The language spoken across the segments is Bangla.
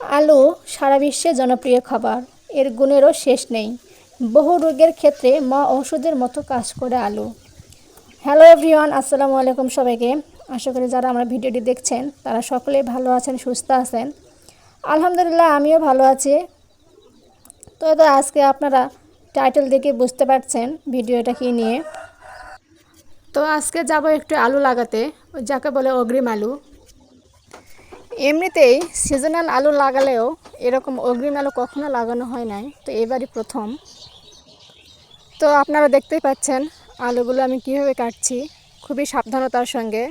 আলু সারা বিশ্বে জনপ্রিয় খাবার। এর গুণেরও শেষ নেই। বহু রোগের ক্ষেত্রে মা ঔষধের মতো কাজ করে আলু। হ্যালো এভরিওয়ান, আসসালামু আলাইকুম সবাইকে। আশা করি যারা আমার ভিডিওটি দেখছেন, তারা সকলেই ভালো আছেন, সুস্থ আছেন। আলহামদুলিল্লাহ, আমিও ভালো আছি। তো তো আজকে আপনারা টাইটেল দেখে বুঝতে পারছেন ভিডিওটা কী নিয়ে। তো আজকে যাব একটু আলু লাগাতে, যাকে বলে অগ্রিম আলু। এমনিতেই সিজনাল আলু লাগালেও এরকম অগ্রিম আলু কখনো লাগানো হয় নাই, তো এবারই প্রথম। তো আপনারা দেখতেই পাচ্ছেন আলুগুলো আমি কীভাবে কাটছি, খুবই সাবধানতার সঙ্গে।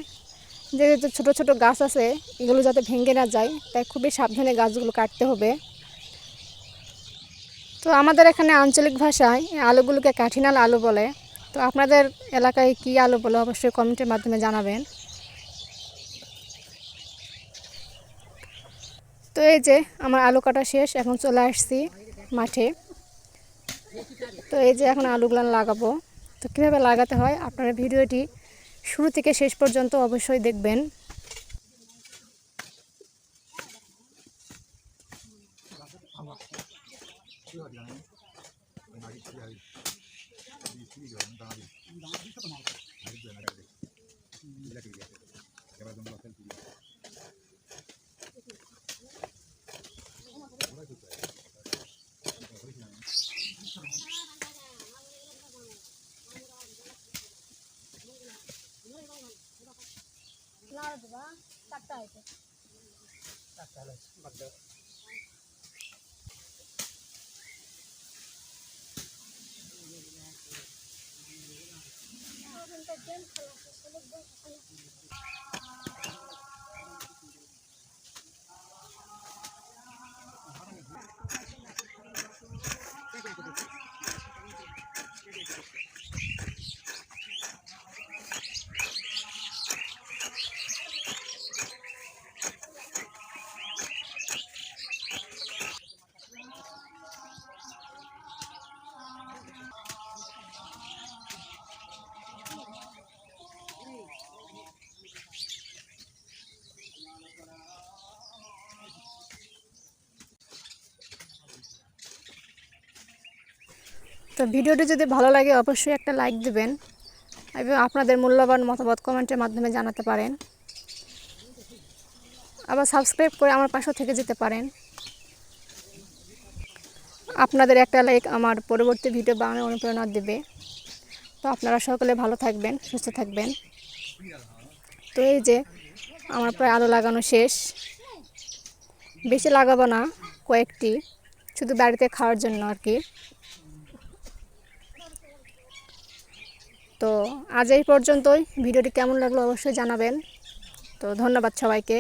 যেহেতু ছোট ছোট গাছ আছে, এগুলো যাতে ভেঙে না যায়, তাই খুবই সাবধানে গাছগুলো কাটতে হবে। তো আমাদের এখানে আঞ্চলিক ভাষায় আলুগুলোকে কাঠিনাল আলু বলে। তো আপনাদের এলাকায় কী আলু বলে অবশ্যই কমেন্টের মাধ্যমে জানাবেন। তো এই যে আমার আলু কাটা শেষ, এখন চলে আসছি মাঠে। তো এই যে এখন আলুগুলো লাগাবো। তো কীভাবে লাগাতে হয় আপনারা ভিডিওটি শুরু থেকে শেষ পর্যন্ত অবশ্যই দেখবেন। ನಾಳೆದು ತಟ್ಟ ಆಯ್ತು ಮತ್ತೆ তো ভিডিওটি যদি ভালো লাগে, অবশ্যই একটা লাইক দেবেন এবং আপনাদের মূল্যবান মতামত কমেন্টের মাধ্যমে জানাতে পারেন। আবার সাবস্ক্রাইব করে আমার পাশে থেকে যেতে পারেন। আপনাদের একটা লাইক আমার পরবর্তী ভিডিও বানানোর অনুপ্রেরণা দেবে। তো আপনারা সকলে ভালো থাকবেন, সুস্থ থাকবেন। তো এই যে আমার প্রায় আলো লাগানো শেষ। বেশি লাগাবো না, কয়েকটি। শুধু বাড়িতে খাওয়ার জন্য আর কি। তো আজ এই পর্যন্তই ভিডিওটি কেমন লাগল অবশ্যই জানাবেন তো ধন্যবাদ সবাইকে